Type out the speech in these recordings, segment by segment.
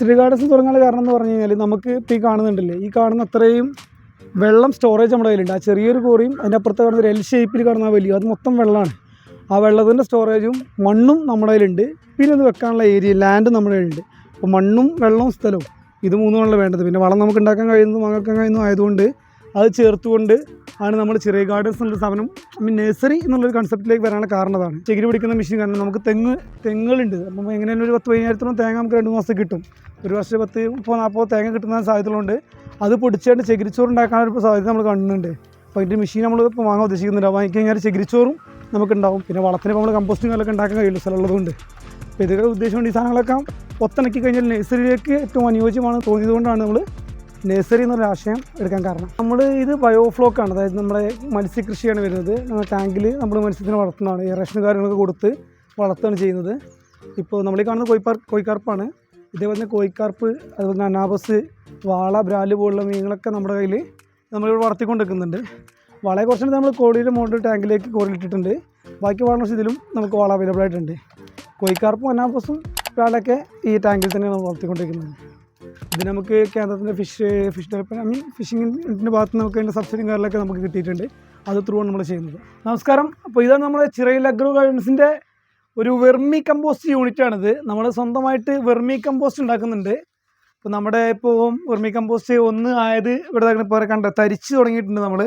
Tree gardens തുടങ്ങാനുള്ള കാരണം എന്ന് പറഞ്ഞു കഴിഞ്ഞാൽ നമുക്ക് ഇപ്പോൾ ഈ കാണുന്നുണ്ടല്ലേ? ഈ കാണുന്ന അത്രയും വെള്ളം സ്റ്റോറേജ് നമ്മുടെ കയ്യിലുണ്ട്. ആ ചെറിയൊരു കോറിയും അതിന്റെ അപ്പുറത്ത് കാണുന്ന ഒരു എൽ ഷേപ്പിൽ കാണുന്ന വലിയ അത് മൊത്തം വെള്ളമാണ്. ആ വെള്ളത്തിന്റെ സ്റ്റോറേജും മണ്ണും നമ്മുടെ കയ്യിലുണ്ട്. പിന്നെ അത് വെക്കാനുള്ള ഏരിയ ലാൻഡ് നമ്മുടെ കയ്യിലുണ്ട്. അപ്പോൾ മണ്ണും വെള്ളവും സ്ഥലവും ഇത് മൂന്നുമാണല്ലോ വേണ്ടത്. പിന്നെ വളം നമുക്ക് ഉണ്ടാക്കാൻ കഴിയുന്നതും വാങ്ങാൻ കഴിയുന്നതും ആയതുകൊണ്ട് അത് ചേർത്തുകൊണ്ട് ആണ് നമ്മൾ ചെറിയ ഗാർഡൻസ് എന്നുള്ള സ്ഥാപനം ഐ മീൻ നഴ്സറി എന്നുള്ളൊരു കൺസെപ്റ്റിലേക്ക് വരാനുള്ള കാരണം അതാണ്. ചകിരി പിടിക്കുന്ന മെഷീൻ കാരണം നമുക്ക് തെങ്ങ് തെങ്ങുകളുണ്ട്. അപ്പം എങ്ങനെയാണ് ഒരു പത്ത് പതിനായിരത്തോളം തേങ്ങ നമുക്ക് രണ്ട് മാസം കിട്ടും. ഒരു വർഷം പത്ത് മുപ്പത് നാൽപ്പത് തേങ്ങ കിട്ടുന്ന സാധ്യതകളുണ്ട് അത് പൊടിച്ചുകൊണ്ട് ചകിരിച്ചോറ് ഉണ്ടാക്കാനൊരു സാധ്യത നമ്മൾ കാണുന്നുണ്ട്. അപ്പോൾ അതിന്റെ മെഷീൻ നമ്മൾ ഇപ്പോൾ വാങ്ങാൻ ഉദ്ദേശിക്കുന്നുണ്ട്. വാങ്ങി കഴിഞ്ഞാൽ ചകിരിച്ചോറും നമുക്കുണ്ടാവും. പിന്നെ വളത്തിന് നമ്മൾ കമ്പോസ്റ്റിംഗ് ഒക്കെ ഉണ്ടാക്കാൻ കഴിയുള്ളൂ സ്ഥലമുള്ളതുകൊണ്ട് അപ്പോൾ ഇതൊക്കെ ഉദ്ദേശമുണ്ട് ഈ സാധനങ്ങളൊക്കെ ഒത്തിണക്കി കഴിഞ്ഞാൽ നഴ്സറിയിലേക്ക് ഏറ്റവും അനുയോജ്യമാണ് തോന്നിയതുകൊണ്ടാണ് നമ്മൾ നഴ്സറി എന്നൊരു ആശയം എടുക്കാൻ കാരണം. നമ്മൾ ഇത് ബയോഫ്ലോക്കാണ് അതായത് നമ്മുടെ മത്സ്യകൃഷിയാണ് വരുന്നത്. നമ്മുടെ ടാങ്കിൽ നമ്മൾ മത്സ്യത്തിനെ വളർത്തുന്നതാണ്. എയറേഷൻ കാര്യങ്ങളൊക്കെ കൊടുത്ത് വളർത്തുകയാണ് ചെയ്യുന്നത്. ഇപ്പോൾ നമ്മൾ ഈ കാണുന്ന കോയിപ്പാർ കോയിക്കാർപ്പാണ് ഇതേപോലെ തന്നെ കോയിക്കാർപ്പ് അതുപോലെ തന്നെ അനാബസ് വാള ബ്രാൽ പോലുള്ള മീനുകളൊക്കെ നമ്മുടെ കയ്യിൽ നമ്മളിവിടെ വളർത്തിക്കൊണ്ടിരിക്കുന്നുണ്ട്. വളയെ കുറച്ചുണ്ട് നമ്മൾ കോടിയുടെ മുകളിൽ ടാങ്കിലേക്ക് കോടിയിട്ടിട്ടുണ്ട് ബാക്കി വളർന്ന ഇതിലും നമുക്ക് വാള അവൈലബിൾ ആയിട്ടുണ്ട്. കോയിക്കാർപ്പും അനാബസും ബ്രാലൊക്കെ ഈ ടാങ്കിൽ തന്നെയാണ് നമ്മൾ വളർത്തിക്കൊണ്ടിരിക്കുന്നത്. ഇത് നമുക്ക് കേന്ദ്രത്തിന്റെ ഫിഷ് ഫിഷ് ഡെവലപ്മെന്റ് ഐ മീൻ ഫിഷിങ്ങിന്റെ ഭാഗത്ത് നമുക്ക് അതിന്റെ സബ്സിഡിയും കാര്യങ്ങളൊക്കെ നമുക്ക് കിട്ടിയിട്ടുണ്ട്. അത് ത്രൂ ആണ് നമ്മൾ ചെയ്യുന്നത്. നമസ്കാരം. അപ്പോൾ ഇതാണ് നമ്മുടെ ചിറയിൽ അഗ്രോ ഗാർഡൻസിന്റെ ഒരു വെർമി കമ്പോസ്റ്റ് യൂണിറ്റ് ആണിത്. നമ്മൾ സ്വന്തമായിട്ട് വെർമി കമ്പോസ്റ്റ് ഉണ്ടാക്കുന്നുണ്ട്. ഇപ്പോൾ നമ്മുടെ ഇപ്പോൾ വെർമി കമ്പോസ്റ്റ് ഒന്ന് ആയത് ഇവിടെ ഇപ്പോൾ കണ്ട? തരിച്ച് തുടങ്ങിയിട്ടുണ്ട് നമ്മൾ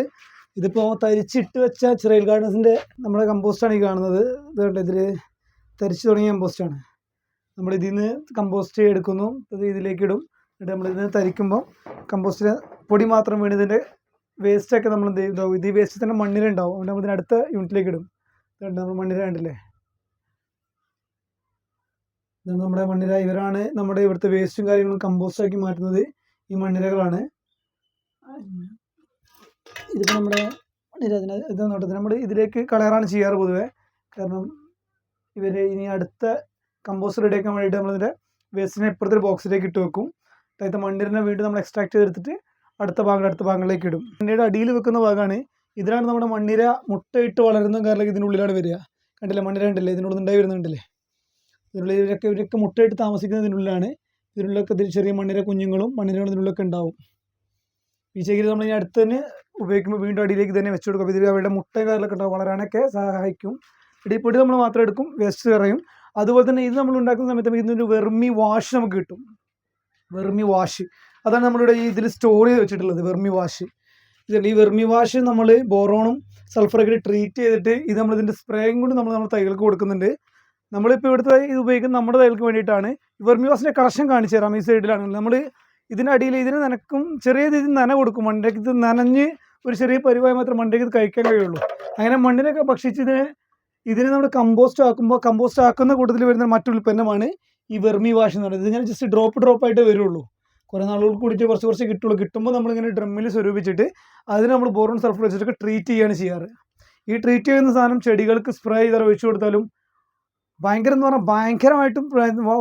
ഇതിപ്പോൾ തരിച്ചിട്ട് വെച്ച ചിറയിൽ ഗാർഡൻസിന്റെ നമ്മുടെ കമ്പോസ്റ്റാണ് ഈ കാണുന്നത്. ഇതുകൊണ്ട് കണ്ടോ? ഇതിൽ തരിച്ച് തുടങ്ങിയ കമ്പോസ്റ്റാണ് നമ്മൾ ഇതിൽ നിന്ന് കമ്പോസ്റ്റ് എടുക്കുന്നു. അത് ഇതിലേക്ക് ഇടും. എന്നിട്ട് നമ്മൾ ഇതിന് തരിക്കുമ്പോൾ കമ്പോസ്റ്റിന് പൊടി മാത്രം വീണ് ഇതിന്റെ വേസ്റ്റൊക്കെ നമ്മൾ എന്ത് ചെയ്യും? ഇത് വേസ്റ്റ് തന്നെ മണ്ണിലുണ്ടാവും. അതുകൊണ്ട് നമ്മൾ അടുത്ത യൂണിറ്റിലേക്ക് ഇടും. ഇതുണ്ട് നമ്മൾ മണ്ണിര കണ്ടില്ലേ ഇതാണ് നമ്മുടെ മണ്ണിര ഇവരാണ് നമ്മുടെ ഇവിടുത്തെ വേസ്റ്റും കാര്യങ്ങളും കമ്പോസ്റ്റാക്കി മാറ്റുന്നത് ഈ മണ്ണിരകളാണ് ഇതിപ്പോൾ നമ്മുടെ മണ്ണിര ഇതിന് ഇത് നോട്ടത്തിൽ നമ്മൾ ഇതിലേക്ക് കളയാറാണ് ചെയ്യാറ് പൊതുവേ. കാരണം ഇവർ ഇനി അടുത്ത കമ്പോസ്റ്റ് റെഡിയാക്കാൻ വേണ്ടിയിട്ട് നമ്മളിതിന്റെ വേസ്റ്റിനെ ഇപ്പുറത്തെ ബോക്സിലേക്ക് ഇട്ട് വെക്കും. അതായത് മണ്ണിരനെ വീണ്ടും നമ്മൾ എക്സ്ട്രാക്ട് ചെയ്തെടുത്തിട്ട് അടുത്ത ഭാഗം അടുത്ത ഭാഗങ്ങളിലേക്ക് ഇടും. മണ്ണിരയുടെ അടിയിൽ വെക്കുന്ന ഭാഗമാണ്. ഇതിലാണ് നമ്മുടെ മണ്ണിര മുട്ടയിട്ട് വളരുന്ന കാരണം ഇതിനുള്ളിലാണ് വരിക. കണ്ടില്ലേ? മണ്ണിര ഉണ്ടല്ലേ ഇതിനുള്ളിൽ ഉണ്ടായി വരുന്നുണ്ടല്ലേ ഇതിനുള്ളിൽ ഇവരൊക്കെ ഇവരൊക്കെ മുട്ടയിട്ട് താമസിക്കുന്നത് ഇതിനുള്ളിലാണ് ഇതിനുള്ളിലൊക്കെ ഇതിൽ ചെറിയ മണ്ണിര കുഞ്ഞുങ്ങളും മണ്ണിരകളും ഇതിനുള്ളിലൊക്കെ ഉണ്ടാവും. ഈ ചകിരി നമ്മൾ ഇനി അടുത്ത് തന്നെ ഉപയോഗിക്കുമ്പോൾ വീണ്ടും അടിയിലേക്ക് തന്നെ വെച്ച് കൊടുക്കും. ഇതിൽ അവരുടെ മുട്ട കാര്യങ്ങളൊക്കെ ഉണ്ടാവും. വളരാനൊക്കെ സഹായിക്കും. ഇടിപ്പൊടി നമ്മൾ മാത്രം എടുക്കും വേസ്റ്റ് കളയും അതുപോലെ തന്നെ ഇത് നമ്മൾ ഉണ്ടാക്കുന്ന സമയത്ത് ഇതിന്റെ വെർമി വാഷ് നമുക്ക് കിട്ടും. Vermiwash. അതാണ് നമ്മളിവിടെ ഈ ഇതിൽ സ്റ്റോർ ചെയ്ത് വെച്ചിട്ടുള്ളത് വെർമി വാഷ്. ഇതുണ്ട് ഈ വെർമി വാഷ് നമ്മൾ ബോറോണും സൾഫറൊക്കെ ട്രീറ്റ് ചെയ്തിട്ട് ഇത് നമ്മൾ ഇതിന്റെ സ്പ്രേയും കൊണ്ട് നമ്മൾ നമ്മുടെ തൈകൾക്ക് കൊടുക്കുന്നുണ്ട്. നമ്മളിപ്പോൾ ഇവിടുത്തെ ഇത് ഉപയോഗിക്കുന്നത് നമ്മുടെ തൈകൾക്ക് വേണ്ടിയിട്ടാണ് വെർമി വാഷിന്റെ കളക്ഷൻ കാണിച്ചു തരാം ഈ സൈഡിലാണ് നമ്മൾ ഇതിനടിയിൽ ഇതിന് നനക്കും ചെറിയ രീതിയിൽ നന കൊടുക്കും. മണ്ടയ്ക്ക് ഇത് നനഞ്ഞ് ഒരു ചെറിയ പരിവായി മാത്രം മണ്ടയ്ക്ക് ഇത് കഴിക്കാൻ കഴിയുള്ളൂ. അങ്ങനെ മണ്ണിനൊക്കെ ഭക്ഷിച്ച് ഇതിനെ ഇതിനെ നമ്മൾ കമ്പോസ്റ്റ് ആക്കുമ്പോൾ കമ്പോസ്റ്റ് ആക്കുന്ന കൂട്ടത്തിൽ വരുന്ന മറ്റൊരു ഉൽപ്പന്നമാണ് ഈ വെർമി വാഷ് എന്ന് പറയുന്നത്. ഇതിങ്ങനെ ജസ്റ്റ് ഡ്രോപ്പ് ഡ്രോപ്പ് ആയിട്ട് വരുള്ളൂ. കുറേ നാളുകൾ കൂടിയിട്ട് കുറച്ച് കുറച്ച് കിട്ടുള്ളൂ. കിട്ടുമ്പോൾ നമ്മളിങ്ങനെ ഡ്രമ്മിൽ സ്വരൂപിച്ചിട്ട് അതിന് നമ്മൾ ബോറോൺ സൾഫർ വെച്ചിട്ടൊക്കെ ട്രീറ്റ് ചെയ്യുകയാണ് ചെയ്യാറ്. ഈ ട്രീറ്റ് ചെയ്യുന്ന സാധനം ചെടികൾക്ക് സ്പ്രേ ചെയ്താൽ ഒഴിച്ചു കൊടുത്താലും ഭയങ്കര എന്ന് പറഞ്ഞാൽ ഭയങ്കരമായിട്ടും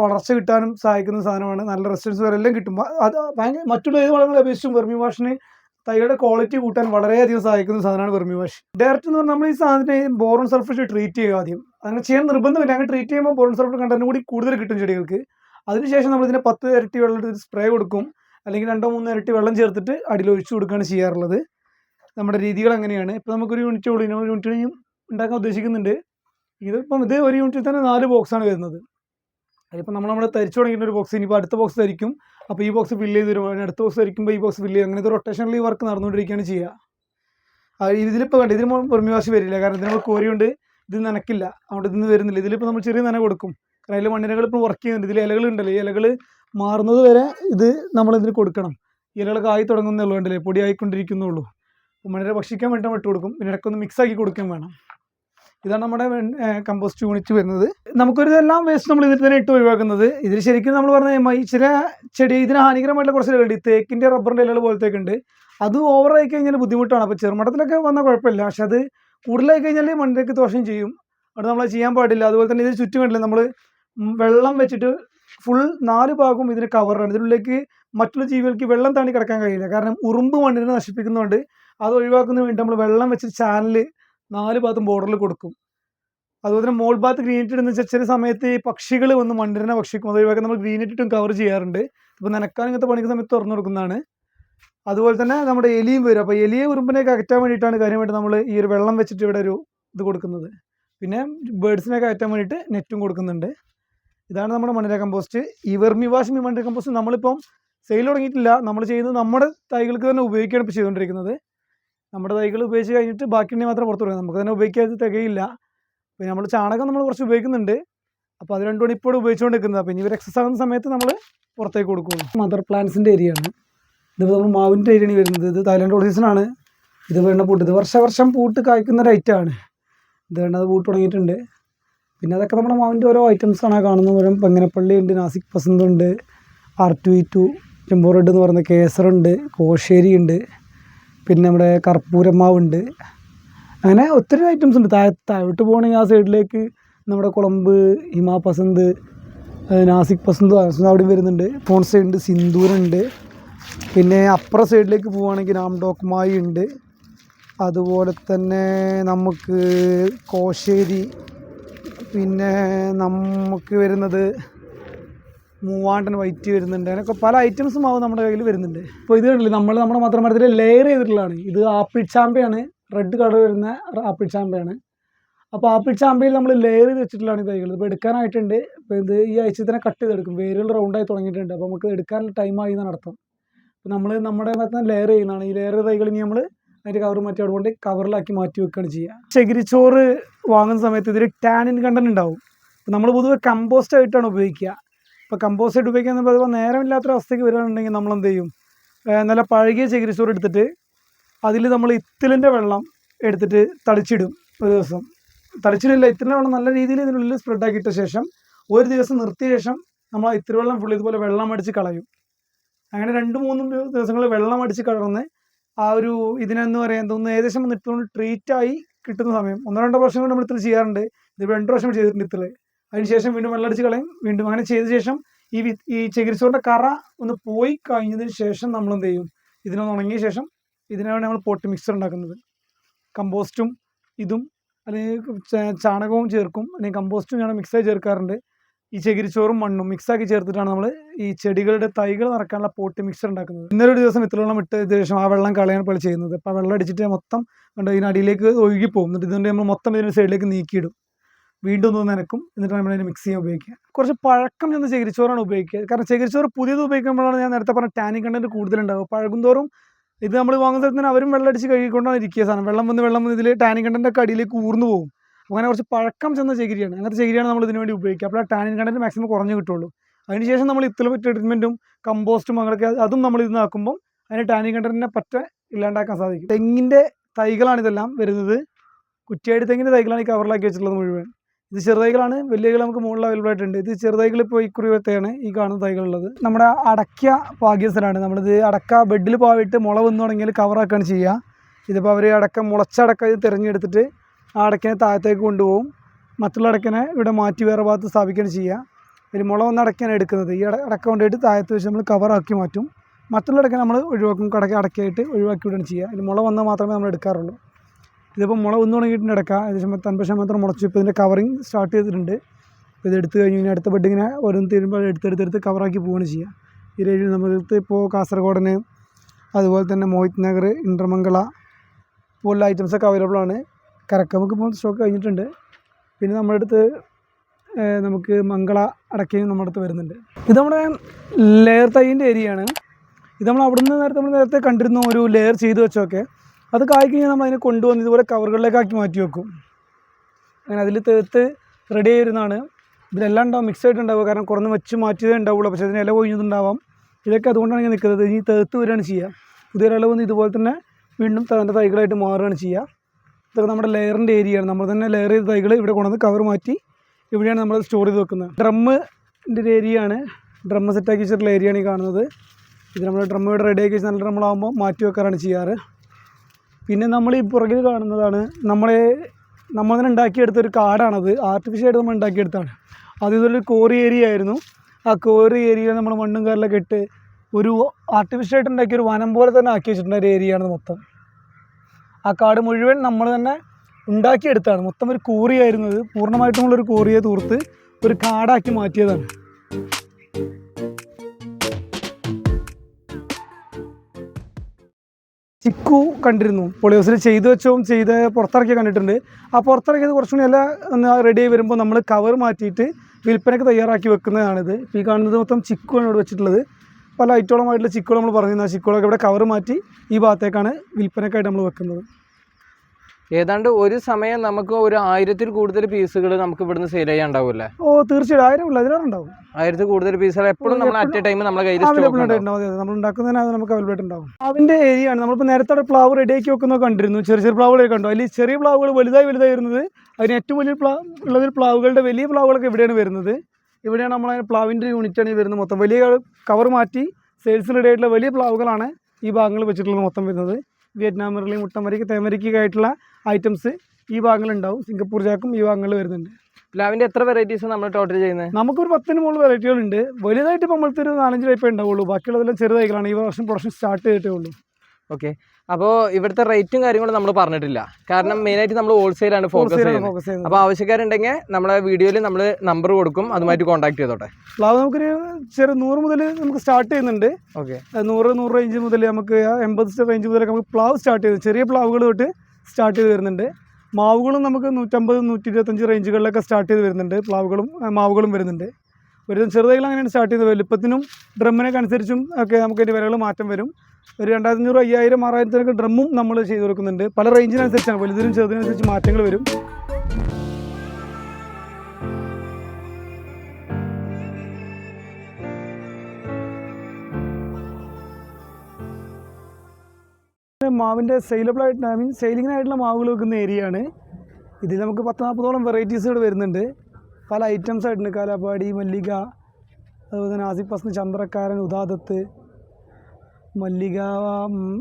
വളർച്ച കിട്ടാനും സഹായിക്കുന്ന സാധനമാണ്. നല്ല റെസിസ്റ്റൻസ് വരെ എല്ലാം കിട്ടും. അത് ഭയങ്കര മറ്റുള്ള ഏത് വളങ്ങളെ അപേക്ഷിച്ചും വെർമി വാഷിന് തൈയുടെ ക്വാളിറ്റി കൂട്ടാൻ വളരെയധികം സഹായിക്കുന്ന സാധനമാണ് വെർമി വാഷ്. ഡയറക്റ്റ് എന്ന് പറഞ്ഞാൽ നമ്മൾ ഈ സാധനത്തെ ബോറോൺ സൾഫർ ട്രീറ്റ് ചെയ്യുക ആദ്യം. അങ്ങനെ ചെയ്യാൻ നിർബന്ധമില്ല. അങ്ങനെ ട്രീറ്റ് ചെയ്യുമ്പോൾ ബോൺ സൾഫർ കണ്ടന്റ് കൂടി കൂടുതൽ കിട്ടും ചെടികൾക്ക്. അതിനുശേഷം നമ്മൾ ഇതിനെ പത്ത് ഇരട്ടി വെള്ളം സ്പ്രേ കൊടുക്കും. അല്ലെങ്കിൽ രണ്ടോ മൂന്നോ ഇരട്ടി വെള്ളം ചേർത്തിട്ട് അടിയിൽ ഒഴിച്ചു കൊടുക്കുകയാണ് ചെയ്യാറുള്ളത്. നമ്മുടെ രീതികൾ അങ്ങനെയാണ്. ഇപ്പോൾ നമുക്കൊരു യൂണിറ്റ് ഉള്ളൂ. ഒരു യൂണിറ്റ് ഉണ്ടാക്കാൻ ഉദ്ദേശിക്കുന്നുണ്ട്. ഇതിപ്പം ഇത് ഒരു യൂണിറ്റിൽ തന്നെ നാല് ബോക്സാണ് വരുന്നത്. അതിപ്പോൾ നമ്മൾ നമ്മൾ തരിച്ചു തുടങ്ങിയിട്ട് ഒരു ബോക്സ് ഇനിയിപ്പോൾ അടുത്ത ബോക്സ് തരിക്കും അപ്പോൾ ഈ ബോക്സ് ഫില്ല് ചെയ്ത് തരും. അടുത്ത ബോക്സ് തരിക്കുമ്പോൾ ഈ ബോക്സ് ഫില്ല് ചെയ്യും. അങ്ങനത്തെ റൊട്ടേഷനിൽ ഈ വർക്ക് നടന്നുകൊണ്ടിരിക്കുകയാണ് ചെയ്യുക. ഇതിലിപ്പോൾ കണ്ടത് ഇതിന് പെർമിവാശി വരില്ല. കാരണം ഇതിന് കോരിയുണ്ട്. ഇത് നനക്കില്ല. അവിടെ ഇതിന് വരുന്നില്ല. ഇതിലിപ്പോൾ നമ്മൾ ചെറിയ നന കൊടുക്കും. കാരണം അതിൽ മണ്ണിരകൾ ഇപ്പോൾ വർക്ക് ചെയ്യുന്നുണ്ട്. ഇതിൽ ഇലകൾ ഉണ്ടല്ലോ. ഈ ഇലകൾ മാറുന്നത് വരെ ഇത് നമ്മൾ ഇതിന് കൊടുക്കണം. ഇലകൾ കായി തുടങ്ങുന്നേ ഉള്ളൂ ഉണ്ടല്ലേ പൊടി ആയിക്കൊണ്ടിരിക്കുന്നുള്ളൂ അപ്പോൾ മണ്ണിര ഭക്ഷിക്കാൻ വേണ്ടി നമ്മൾ ഇട്ട് കൊടുക്കും. പിന്നെ ഇടയ്ക്കൊന്ന് മിക്സ് ആക്കി കൊടുക്കാൻ വേണം. ഇതാണ് നമ്മുടെ കമ്പോസ്റ്റ് യൂണിറ്റ് വരുന്നത്. നമുക്കൊരു ഇതെല്ലാം വേസ്റ്റ് നമ്മൾ ഇതിൽ തന്നെ ഇട്ട് ഒഴിവാക്കുന്നത്. ഇതിൽ ശരിക്കും നമ്മൾ പറഞ്ഞ ഈ ചില ചെടി ഇതിന് ഹാനികരമായിട്ടുള്ള കുറച്ച് ഇലകളുണ്ട്. ഈ തേക്കിന്റെ റബ്ബറിന്റെ ഇലകൾ പോലത്തേക്കുണ്ട് അത് ഓവറായി കഴിഞ്ഞാൽ ബുദ്ധിമുട്ടാണ്. അപ്പോൾ ചെറുമട്ടത്തിലൊക്കെ വന്നാൽ കുഴപ്പമില്ല. പക്ഷെ അത് കൂടുതലായി കഴിഞ്ഞാൽ മണ്ണിലേക്ക് ദോഷം ചെയ്യും. അവിടെ നമ്മൾ ചെയ്യാൻ പാടില്ല. അതുപോലെ തന്നെ ഇതിന് ചുറ്റും കണ്ടില്ല നമ്മൾ വെള്ളം വെച്ചിട്ട് ഫുൾ നാല് ഭാഗവും ഇതിന് കവറാണ് ഇതിനുള്ളിലേക്ക് മറ്റുള്ള ജീവികൾക്ക് വെള്ളം താണ്ടി കിടക്കാൻ കഴിയില്ല. കാരണം ഉറുമ്പ് മണ്ണിനെ നശിപ്പിക്കുന്നതുകൊണ്ട് അത് ഒഴിവാക്കുന്ന വേണ്ടി നമ്മൾ വെള്ളം വെച്ച് ചാനൽ നാല് ഭാഗത്തും ബോർഡറിൽ കൊടുക്കും. അതുപോലെ തന്നെ മോൾ ഭാഗത്ത് ഗ്രീൻ എന്ന് ഇടുന്ന ചില സമയത്ത് ഈ പക്ഷികൾ വന്ന് മണ്ണിരനെ ഭക്ഷിക്കും. അത് ഒഴിവാക്കാൻ നമ്മൾ ഗ്രീൻ ഇട്ടിട്ടും കവർ ചെയ്യാറുണ്ട്. ഇപ്പോൾ നനക്കാൻ ഇങ്ങനത്തെ പണിക്ക് സമയത്ത് തുറന്നു കൊടുക്കുന്നതാണ്. അതുപോലെ തന്നെ നമ്മുടെ എലിയും വരും. അപ്പോൾ എലിയെ ഉറുമ്പിനെയൊക്കെ അകറ്റാൻ വേണ്ടിയിട്ടാണ് കാര്യമായിട്ട് നമ്മൾ ഈ ഒരു വെള്ളം വെച്ചിട്ട് ഇവിടെ ഒരു ഇത് കൊടുക്കുന്നത്. പിന്നെ ബേഡ്സിനെയൊക്കെ അകറ്റാൻ വേണ്ടിയിട്ട് നെറ്റും കൊടുക്കുന്നുണ്ട്. ഇതാണ് നമ്മുടെ മണ്ണിര കമ്പോസ്റ്റ്. ഈ വെർമി വാഷ് മണ്ണിര കമ്പോസ്റ്റ് നമ്മളിപ്പം സെയിൽ തുടങ്ങിയിട്ടില്ല. നമ്മൾ ചെയ്യുന്നത് നമ്മുടെ തൈകൾക്ക് തന്നെ ഉപയോഗിക്കുകയാണ് ഇപ്പോൾ ചെയ്തുകൊണ്ടിരിക്കുന്നത്. നമ്മുടെ തൈകൾ ഉപയോഗിച്ച് കഴിഞ്ഞിട്ട് ബാക്കിയുണ്ടെങ്കിൽ മാത്രം പുറത്തു കൊടുക്കുക നമുക്ക് തന്നെ ഉപയോഗിക്കാതെ തികയില്ല. പിന്നെ നമ്മൾ ചാണകം നമ്മൾ കുറച്ച് ഉപയോഗിക്കുന്നുണ്ട്. അപ്പോൾ അത് രണ്ടും ഇപ്പോൾ ഉപയോഗിച്ചുകൊണ്ടിരിക്കുന്നത്. അപ്പോൾ ഇനി ഇവർ എക്സസ് ആകുന്ന സമയത്ത് നമ്മൾ പുറത്തേക്ക് കൊടുക്കുള്ളൂ. മദർ പ്ലാന്റ്സിന്റെ ഏരിയയാണ്. ഇതിപ്പോൾ നമ്മൾ മാവിന്റെ ഏരിയയാണ് വരുന്നത്. ഇത് തായ്ലാൻഡ് ഓൾ സീസണാണ് ഇത് വേണ്ട പൂട്ട്. ഇത് വർഷവർഷം പൂട്ട് കായ്ക്കുന്ന ഒരു ഐറ്റമാണ് ഇത് വേണ്ടത് പൂട്ട് തുടങ്ങിയിട്ടുണ്ട്. പിന്നെ അതൊക്കെ നമ്മുടെ മാവിന്റെ ഓരോ ഐറ്റംസാണ് കാണുന്നത് ഓരോ പെങ്ങനപ്പള്ളി ഉണ്ട് നാസിക് പസന്ത് ഉണ്ട് R two E two jumbo red എന്ന് പറയുന്ന കേസറുണ്ട് കോശേരി ഉണ്ട് പിന്നെ നമ്മുടെ കർപ്പൂരമാവുണ്ട് അങ്ങനെ ഒത്തിരി ഐറ്റംസ് ഉണ്ട്. താഴെ താഴോട്ട് പോകണമെങ്കിൽ ആ സൈഡിലേക്ക് നമ്മുടെ കുളമ്പ് ഹിമാ പസന്ത് നാസിക് പസന്ത് അവിടെ വരുന്നുണ്ട്. ഫോൺസെ ഉണ്ട് സിന്ദൂരുണ്ട്. പിന്നെ അപ്പുറ സൈഡിലേക്ക് പോവുകയാണെങ്കിൽ രാംഡോക്മായി ഉണ്ട്. അതുപോലെ തന്നെ നമുക്ക് കോശേരി പിന്നെ നമുക്ക് വരുന്നത് മൂവാണ്ടൻ വൈറ്റ് വരുന്നുണ്ട്. അങ്ങനെയൊക്കെ പല ഐറ്റംസും ആവും നമ്മുടെ കയ്യിൽ വരുന്നുണ്ട്. അപ്പോൾ ഇത് കണ്ടില്ലേ നമ്മൾ നമ്മുടെ മാത്രം മരത്തിൽ ലെയർ ചെയ്തിട്ടുള്ളതാണ്. ഇത് ആപ്പിൾ ചാമ്പയാണ്. റെഡ് കളർ വരുന്ന ആപ്പിൾ ചാമ്പയാണ്. അപ്പോൾ ആപ്പിൾ ചാമ്പയിൽ നമ്മൾ ലെയർ ചെയ്ത് വെച്ചിട്ടുള്ളതാണ് ഈ തൈകൾ. ഇപ്പോൾ എടുക്കാനായിട്ടുണ്ട്. ഇപ്പോൾ ഇത് ഈ ആഴ്ച തന്നെ കട്ട് ചെയ്തെടുക്കും. വേരുകൾ റൗണ്ടായി തുടങ്ങിയിട്ടുണ്ട്. അപ്പോൾ നമുക്ക് എടുക്കാനുള്ള ടൈമായി എന്നാണ് അർത്ഥം. അപ്പോൾ നമ്മൾ നമ്മുടെ ഭാഗത്ത് ലെയർ ചെയ്യുന്നതാണ്. ഈ ലെയർ തൈകൾ ഇനി നമ്മൾ അതിന്റെ കവർ മാറ്റി അവിടെ കൊണ്ട് കവറിലാക്കി മാറ്റി വെക്കുകയാണ് ചെയ്യുക. ചകിരിച്ചോറ് വാങ്ങുന്ന സമയത്ത് ഇതിൽ ടാനിൻ കണ്ടന്റ് ഉണ്ടാവും. നമ്മൾ പൊതുവെ കമ്പോസ്റ്റ് ആയിട്ടാണ് ഉപയോഗിക്കുക. ഇപ്പോൾ കമ്പോസ്റ്റ് ആയിട്ട് ഉപയോഗിക്കാൻ പതിവ് നേരമില്ലാത്തൊരവസ്ഥയ്ക്ക് വരികയാണെന്നുണ്ടെങ്കിൽ നമ്മൾ എന്ത് ചെയ്യും? നല്ല പഴകിയ ചകിരിച്ചോറ് എടുത്തിട്ട് അതിൽ നമ്മൾ ഇത്തിലിന്റെ വെള്ളം എടുത്തിട്ട് തളിച്ചിടും ഒരു ദിവസം. തളിച്ചിടില്ല ഇത്തിലിന്റെ വെള്ളം നല്ല രീതിയിൽ ഇതിനുള്ളിൽ സ്പ്രെഡ് ആക്കിയിട്ട ശേഷം ഒരു ദിവസം നിർത്തിയ ശേഷം നമ്മൾ ഇത്തിരി വെള്ളം ഫുള്ള് ഇതുപോലെ വെള്ളം അടിച്ച് കളയും. അങ്ങനെ രണ്ട് മൂന്ന് ദിവസങ്ങൾ വെള്ളം അടിച്ച് കടന്ന് ആ ഒരു ഇതിനെന്ന് പറയാൻ തോന്നുന്നു ഏകദേശം നിൽക്കുന്നത് ട്രീറ്റ് ആയി കിട്ടുന്ന സമയം. ഒന്നോ രണ്ടോ വർഷം കൊണ്ട് നമ്മൾ ഇത്ര ചെയ്യാറുണ്ട്. ഇത് രണ്ട് വർഷം ചെയ്തിട്ടുണ്ട് ഇത്ര അതിനുശേഷം വീണ്ടും വെള്ളം അടിച്ച് കളയും. വീണ്ടും അങ്ങനെ ചെയ്ത ശേഷം ഈ ഈ ചികിത്സയുടെ കറ ഒന്ന് പോയി കഴിഞ്ഞതിന് ശേഷം നമ്മൾ എന്ത് ചെയ്യും? ഇതിനൊന്ന് ഉണങ്ങിയ ശേഷം ഇതിനാണ് നമ്മൾ പോട്ട് മിക്സർ ഉണ്ടാക്കുന്നത്. കമ്പോസ്റ്റും ഇതും അല്ലെങ്കിൽ ചാണകവും ചേർക്കും. അല്ലെങ്കിൽ കമ്പോസ്റ്റും ഞാൻ മിക്സായി ചേർക്കാറുണ്ട്. ഈ ചകിരിച്ചോറും മണ്ണും മിക്സാക്കി ചേർത്തിട്ടാണ് നമ്മൾ ഈ ചെടികളുടെ തൈകൾ നിറക്കാനുള്ള പോട്ട് മിക്സർ ഉണ്ടാക്കുന്നത്. ഇന്നലെ ഒരു ദിവസം ഇത്രയോളം ഇട്ട് ശേഷം ആ വെള്ളം കളയാണ് ഇപ്പോൾ ചെയ്യുന്നത്. അപ്പോൾ വെള്ളം അടിച്ചിട്ട് മൊത്തം കണ്ടോ ഇതിനടിയിലേക്ക് ഒഴുകിപ്പോകും എന്നിട്ട് ഇതിന്റെ നമ്മൾ മൊത്തം ഇതിന്റെ സൈഡിലേക്ക് നീക്കിയിടും. വീണ്ടും ഒന്ന് നനക്കും. എന്നിട്ട് നമ്മൾ അതിന് മിക്സ് ചെയ്യാൻ ഉപയോഗിക്കുക. കുറച്ച് പഴക്കം ചെന്ന ചകിരിച്ചോറാണ് ഉപയോഗിക്കുക. കാരണം ചകിരിച്ചോറ് പുതിയത് ഉപയോഗിക്കുമ്പോഴാണ് ഞാൻ നേരത്തെ പറഞ്ഞ ടാനിക് കണ്ടന്റ് കൂടുതലുണ്ടാവും പഴകുന്തോറും ഇത് നമ്മൾ വാങ്ങുന്ന സ്ഥലത്ത് തന്നെ അവരും വെള്ളം അടിച്ച് കഴുകിക്കൊണ്ടാണ് ഇരിക്കുക സാധനം. വെള്ളം വന്ന് വെള്ളം വന്ന് ഇതിൽ ടാനിക് കണ്ടന്റ് ഒക്കെ അടിയിലേക്ക് ഊർന്നു പോകും. അങ്ങനെ കുറച്ച് പഴക്കം ചെന്ന ചകിരിയാണ്. അങ്ങനത്തെ ചകിരിയാണ് നമ്മൾ ഇതിനു വേണ്ടി ഉപയോഗിക്കുക. അപ്പോൾ ആ ടാനിൻ കണ്ടന്റ് മാക്സിമം കുറഞ്ഞു കിട്ടുള്ളൂ. അതിനുശേഷം നമ്മൾ ഇത്തരം ട്രീറ്റ്മെന്റും കമ്പോസ്റ്റും അങ്ങനെയൊക്കെ അതും നമ്മൾ ഇത് ആക്കുമ്പം അതിന് ടാനിൻ കണ്ടന്റിനെ പറ്റ ഇല്ലാണ്ടാക്കാൻ സാധിക്കും. തെങ്ങിന്റെ തൈകളാണ് ഇതെല്ലാം വരുന്നത്. കുറ്റിയാടി തെങ്ങിന്റെ തൈകളാണ് ഈ കവറിലാക്കി വെച്ചിട്ടുള്ളത് മുഴുവൻ. ഇത് ചെറുതൈകളാണ്. വലിയ തൈകൾ നമുക്ക് മുകളിൽ അവൈലബിൾ ആയിട്ടുണ്ട്. ഇത് ചെറുതൈകൾ ഇപ്പോൾ ഈ കുറിവത്തെയാണ് ഈ കാണുന്ന തൈകളുള്ളത്. നമ്മുടെ അടയ്ക്ക പാകിസ്ഥാനാണ് നമ്മളിത് അടക്ക ബെഡിൽ പാവിട്ട് മുള വന്നു തുടങ്ങിയാൽ കവറാക്കുകയാണ് ചെയ്യുക. ഇതിപ്പോൾ അവർ അടക്ക മുളച്ച അടക്ക ഇത് തിരഞ്ഞെടുത്തിട്ട് ആ അടക്കനെ താഴത്തേക്ക് കൊണ്ടുപോകും. മറ്റുള്ള അടക്കനെ ഇവിടെ മാറ്റി വേറെ ഭാഗത്ത് സ്ഥാപിക്കുകയാണ് ചെയ്യുക. ഒരു മുള അടക്കാണ് എടുക്കുന്നത്. ഈ അട- അടക്ക കൊണ്ടുപോയിട്ട് താഴത്ത് വെച്ച് നമ്മൾ കവറാക്കി മാറ്റും. മറ്റുള്ള അടക്ക നമ്മൾ ഒഴിവാക്കും. കടക്ക അടക്കായിട്ട് ഒഴിവാക്കി വിടുകയാണ് ചെയ്യുക. അതിന് മുള വന്നാൽ മാത്രമേ നമ്മൾ എടുക്കാറുള്ളൂ. ഇതിപ്പോൾ മുള ഒന്ന് തുടങ്ങിയിട്ടുണ്ട് അടക്ക. ഏകദേശം അൻപത് ശതമാനം മുളച്ചു. ഇപ്പോൾ ഇതിന്റെ കവറിങ് സ്റ്റാർട്ട് ചെയ്തിട്ടുണ്ട്. ഇപ്പോൾ ഇത് എടുത്തു കഴിഞ്ഞ് കഴിഞ്ഞാൽ അടുത്ത ബെഡിങ്ങനെ ഓരോന്ന് തീരുമ്പോൾ എടുത്തെടുത്തെടുത്ത് കവറാക്കി പോവുകയാണ് ചെയ്യുക. ഈ രീതിയിൽ നമ്മളടുത്ത് ഇപ്പോൾ കാസർഗോഡിന് അതുപോലെ തന്നെ മോഹിത് നഗർ ഇന്റർമംഗള പോലുള്ള ഐറ്റംസൊക്കെ അവൈലബിൾ ആണ്. കരക്കമുക്ക് ഇപ്പോൾ സ്റ്റോക്ക് കഴിഞ്ഞിട്ടുണ്ട്. പിന്നെ നമ്മുടെ അടുത്ത് നമുക്ക് മംഗള അടക്കയും നമ്മുടെ അടുത്ത് വരുന്നുണ്ട്. ഇത് നമ്മുടെ ലെയർ തൈന്റെ ഏരിയയാണ്. ഇത് നമ്മൾ അവിടുന്ന് നേരത്തെ നമ്മൾ നേരത്തെ കണ്ടിരുന്ന ഒരു ലെയർ ചെയ്ത് വെച്ചൊക്കെ അത് കായ് കഴിഞ്ഞാൽ നമ്മൾ അതിനെ കൊണ്ടുവന്ന് ഇതുപോലെ കവറുകളിലേക്കാക്കി മാറ്റി വെക്കും. അങ്ങനെ അതിൽ തീർത്ത് റെഡി ആയിരുന്നതാണ് ഇതിലെല്ലാം ഉണ്ടാവും മിക്സ് ആയിട്ടുണ്ടാവുക കാരണം കുറഞ്ഞ് വെച്ച് മാറ്റിയതേ ഉണ്ടാവുള്ളൂ. പക്ഷേ അതിന് ഇല കൊഴിഞ്ഞതുണ്ടാവാം. ഇതൊക്കെ അതുകൊണ്ടാണ് ഇങ്ങനെ നിൽക്കുന്നത്. ഇനി തേർത്ത് വരികയാണ് ചെയ്യുക. പുതിയ വന്ന് ഇതുപോലെ തന്നെ വീണ്ടും തന്റെ തൈകളായിട്ട് മാറുകയാണ് ചെയ്യുക. ഇതൊക്കെ നമ്മുടെ ലെയറിന്റെ ഏരിയയാണ്. നമ്മൾ തന്നെ ലെയർ ചെയ്ത തൈകൾ ഇവിടെ കൊണ്ടുവന്ന് കവർ മാറ്റി ഇവിടെയാണ് നമ്മൾ സ്റ്റോർ ചെയ്ത് വെക്കുന്നത്. ഡ്രമ്മിന്റെ ഒരു ഏരിയയാണ് ഡ്രമ്മ് സെറ്റാക്കി വെച്ചിട്ടുള്ള ഏരിയയാണ് ഈ കാണുന്നത്. ഇത് നമ്മൾ ഡ്രമ്മ് ഇവിടെ റെഡി ആക്കി വെച്ച് നല്ല ഡ്രമ്മളാകുമ്പോൾ മാറ്റി വെക്കാറാണ് ചെയ്യാറ്. പിന്നെ നമ്മൾ ഈ പുറകിൽ കാണുന്നതാണ് നമ്മളെ നമ്മൾ തന്നെ ഉണ്ടാക്കിയെടുത്ത ഒരു കാടാണത്. ആർട്ടിഫിഷ്യലായിട്ട് നമ്മൾ ഉണ്ടാക്കിയെടുത്താണ് അത് ഇതൊരു കോറി ഏരിയ ആയിരുന്നു. ആ കോറി ഏരിയ നമ്മൾ മണ്ണും കാറിലൊക്കെ ഇട്ട് ഒരു ആർട്ടിഫിഷ്യലായിട്ട് ഉണ്ടാക്കിയ ഒരു വനം പോലെ തന്നെ ആക്കി വെച്ചിട്ടുണ്ട് ഒരു ഏരിയയാണ് മൊത്തം. ആ കാട് മുഴുവൻ നമ്മൾ തന്നെ ഉണ്ടാക്കിയെടുത്താണ്. മൊത്തം ഒരു കോറിയായിരുന്നു പൂർണമായിട്ടും ഉള്ളൊരു കോറിയെ തൂർത്ത് ഒരു കാടാക്കി മാറ്റിയതാണ്. ചിക്കു കണ്ടിരുന്നു. പൊളിയോസിൽ ചെയ്തു വെച്ചവും ചെയ്ത് പുറത്തിറക്കി കണ്ടിട്ടുണ്ട്. ആ പുറത്തിറക്കിയത് കുറച്ചും കൂടി എല്ലാം ഒന്ന് റെഡി ആയി വരുമ്പോൾ നമ്മൾ കവർ മാറ്റിയിട്ട് വിൽപ്പനയ്ക്ക് തയ്യാറാക്കി വെക്കുന്നതാണിത്. ഇപ്പോൾ ഈ കാണുന്നത് മൊത്തം ചിക്കുവാണ് ഇവിടെ വെച്ചിട്ടുള്ളത്. പല ഐറ്റോളമായിട്ടുള്ള ചിക്കുകൾ നമ്മൾ പറഞ്ഞിരുന്നു. ആ ചിക്കുകളൊക്കെ ഇവിടെ കവർ മാറ്റി ഈ ഭാഗത്തേക്കാണ് വിൽപ്പനക്കായിട്ട് നമ്മൾ വെക്കുന്നത്. ഏതാണ്ട് ഒരു സമയം നമുക്ക് ഒരു ആയിരത്തിൽ കൂടുതൽ പീസുകൾ നമുക്ക് ഇവിടുന്ന് സെയിൽ ചെയ്യാൻ ഉണ്ടാവില്ലേ ഓ തീർച്ചയായിട്ടും. ആയിരം ഉള്ള. അതിലുണ്ടാവും ആയിരത്തിൽ കൂടുതൽ പീസുകൾ എപ്പോഴും നമ്മൾ അറ്റ് എ ടൈം നമ്മുടെ കയ്യിൽ. നമ്മൾ ഉണ്ടാക്കുന്നതിന് നമുക്ക് അവൈലബിൾ ഉണ്ടാവും. ഏരിയ ആണ്. നമ്മളിപ്പോൾ നേരത്തെ പ്ലാവ് പ്ലാവ് റെഡിയാക്കി വെക്കുന്നത് കണ്ടിരുന്നു. ചെറിയ ചെറിയ പ്ലാവുകൾ കണ്ടു. അതിൽ ചെറിയ പ്ലാവുകൾ വലുതായി വലുതായി വരുന്നത്. അതിന് ഏറ്റവും വലിയ പ്ലാ ഉള്ളതിൽ പ്ലാവുകളുടെ വലിയ പ്ലാവുകളൊക്കെ ഇവിടെയാണ് വരുന്നത്. ഇവിടെയാണ് നമ്മളെ പ്ലാവിന്റെ യൂണിറ്റാണ് ഈ വരുന്നത് മൊത്തം. വലിയ കവർ മാറ്റി സെയിൽസിന് റെഡി ആയിട്ടുള്ള വലിയ പ്ലാവുകളാണ് ഈ ഭാഗങ്ങൾ വെച്ചിട്ടുള്ളത് മൊത്തം വരുന്നത്. വിയറ്റ്നാം മുരളി മുട്ടമരിക്ക് തേമരിക്കൊക്കെ ആയിട്ടുള്ള ഐറ്റംസ് ഈ ഭാഗങ്ങളുണ്ടാവും. സിംഗപ്പൂർ ചാക്കും ഈ ഭാഗങ്ങളിൽ വരുന്നുണ്ട്. പ്ലാവിന്റെ എത്ര വെറൈറ്റീസ് നമ്മൾ ടോട്ടൽ ചെയ്യുന്നത്? നമുക്കൊരു പത്തിന് മുകളിൽ വെറൈറ്റികളുണ്ട് വലുതായിട്ട് ഇപ്പോൾ നമ്മളത്തെ ഒരു നാലഞ്ച് ടൈപ്പേ ഉണ്ടാവുള്ളൂ. ബാക്കിയുള്ളതെല്ലാം ചെറുതായിക്കളാണ് ഈ വർഷം പ്രൊഡക്ഷൻ സ്റ്റാർട്ട് ചെയ്തിട്ടേ ഉള്ളൂ. ഓക്കെ. അപ്പോൾ ഇവിടുത്തെ റേറ്റും കാര്യങ്ങളും നമ്മൾ പറഞ്ഞിട്ടില്ല. കാരണം മെയിൻ ആയിട്ട് നമ്മൾ ഹോൾസെയിലാണ് ഫോക്കസ് ചെയ്യുന്നത്. ഫോക്കസ് ചെയ്യുന്നത്. അപ്പോൾ ആവശ്യക്കാരുണ്ടെങ്കിൽ നമ്മളെ വീഡിയോയിൽ നമ്മൾ നമ്പർ കൊടുക്കും അതുമായിട്ട് കോൺടാക്ട് ചെയ്തോട്ടെ. പ്ലാവ് നമുക്കൊരു ചെറിയ നൂറ് മുതൽ നമുക്ക് സ്റ്റാർട്ട് ചെയ്യുന്നുണ്ട്. ഓക്കെ. നൂറ് നൂറ് റേഞ്ച് മുതൽ നമുക്ക് എൺപത് റേഞ്ച് മുതൽ നമുക്ക് പ്ലാവ് സ്റ്റാർട്ട് ചെയ്ത് ചെറിയ പ്ലാവുകൾ തൊട്ട് സ്റ്റാർട്ട് ചെയ്ത് വരുന്നുണ്ട് മാവുകളും നമുക്ക് നൂറ്റമ്പത് നൂറ്റി ഇരുപത്തഞ്ച് റേഞ്ചുകളിലൊക്കെ സ്റ്റാർട്ട് ചെയ്ത് വരുന്നുണ്ട്. പ്ലാവുകളും മാവുകളും വരുന്നുണ്ട്. ഒരു ചെറുതൈകൾ അങ്ങനെയാണ് സ്റ്റാർട്ട് ചെയ്തത്. വലുപ്പത്തിനും ഡ്രമ്മിനൊക്കെ അനുസരിച്ചും ഒക്കെ നമുക്ക് അതിന്റെ വിലകൾ മാറ്റം വരും. ഒരു രണ്ടായിരത്തഞ്ഞൂറ് അയ്യായിരം ആറായിരത്തിനൊക്കെ ഡ്രമ്മും നമ്മൾ ചെയ്ത് കൊടുക്കുന്നുണ്ട്. പല റേഞ്ചിനനുസരിച്ചാണ്. വലുതിനും ചെറുതിനനുസരിച്ച് മാറ്റങ്ങൾ വരും. മാവിന്റെ സെയിലബിൾ ആയിട്ട് ഐ മീൻ സെയിലിങ്ങിനായിട്ടുള്ള മാവുകൾ വെക്കുന്ന ഏരിയ ആണ് ഇതിൽ നമുക്ക് പത്ത് നാൽപ്പതോളം വെറൈറ്റീസുകൾ വരുന്നുണ്ട്. പല ഐറ്റംസ് ആയിട്ടുണ്ട്. കാലാപ്പാടി മല്ലിക അതുപോലെ തന്നെ ആസിഫ് ഹസ്ന ചന്ദ്രക്കാരൻ ഉദാദത്ത് മല്ലിക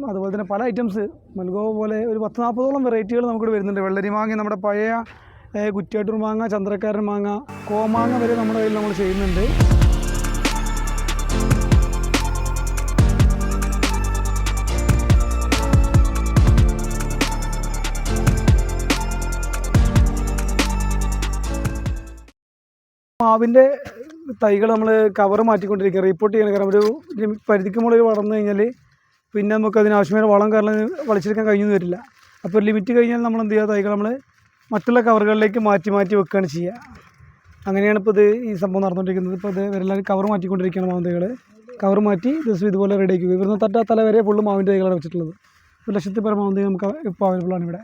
അതുപോലെ തന്നെ പല ഐറ്റംസ്. മൽഗോവ പോലെ ഒരു പത്ത് നാൽപ്പതോളം വെറൈറ്റികൾ നമുക്കിവിടെ വരുന്നുണ്ട്. വെള്ളരി മാങ്ങ നമ്മുടെ പഴയ കുറ്റിയാട്ടൂർ മാങ്ങ ചന്ദ്രക്കാരൻ മാങ്ങ കോമാങ്ങ വരെ നമ്മുടെ കയ്യിൽ നമ്മൾ ചെയ്യുന്നുണ്ട്. മാവിന്റെ തൈകൾ നമ്മൾ കവർ മാറ്റിക്കൊണ്ടിരിക്കുക റിപ്പോർട്ട് ചെയ്യണം. കാരണം ഒരു പരിധിക്ക് മുകളിൽ വളർന്നു കഴിഞ്ഞാൽ പിന്നെ നമുക്ക് അതിനാവശ്യമായ വളം കാരണം വളച്ചെടുക്കാൻ കഴിഞ്ഞെന്ന് വരില്ല. അപ്പോൾ ഒരു ലിമിറ്റ് കഴിഞ്ഞാൽ നമ്മൾ എന്ത് ചെയ്യുക? തൈകൾ നമ്മൾ മറ്റുള്ള കവറുകളിലേക്ക് മാറ്റി മാറ്റി വെക്കുകയാണ് ചെയ്യുക. അങ്ങനെയാണ് ഇപ്പോൾ ഇത് ഈ സംഭവം നടന്നുകൊണ്ടിരിക്കുന്നത്. ഇപ്പോൾ ഇത് എല്ലാവരും കവർ മാറ്റിക്കൊണ്ടിരിക്കുകയാണ് മാവിൻ തൈകൾ കവർ മാറ്റി ദിവസം ഇതുപോലെ റെഡിയാക്കി ഇവിടുന്ന് തട്ട തല വരെ ഫുള്ള് മാവിന്റെ തൈകളാണ് വെച്ചിട്ടുള്ളത്. ഒരു ലക്ഷത്തിൽ പരമാവധി നമുക്ക് ഇപ്പോൾ അവൈലബിൾ ആണ് ഇവിടെ.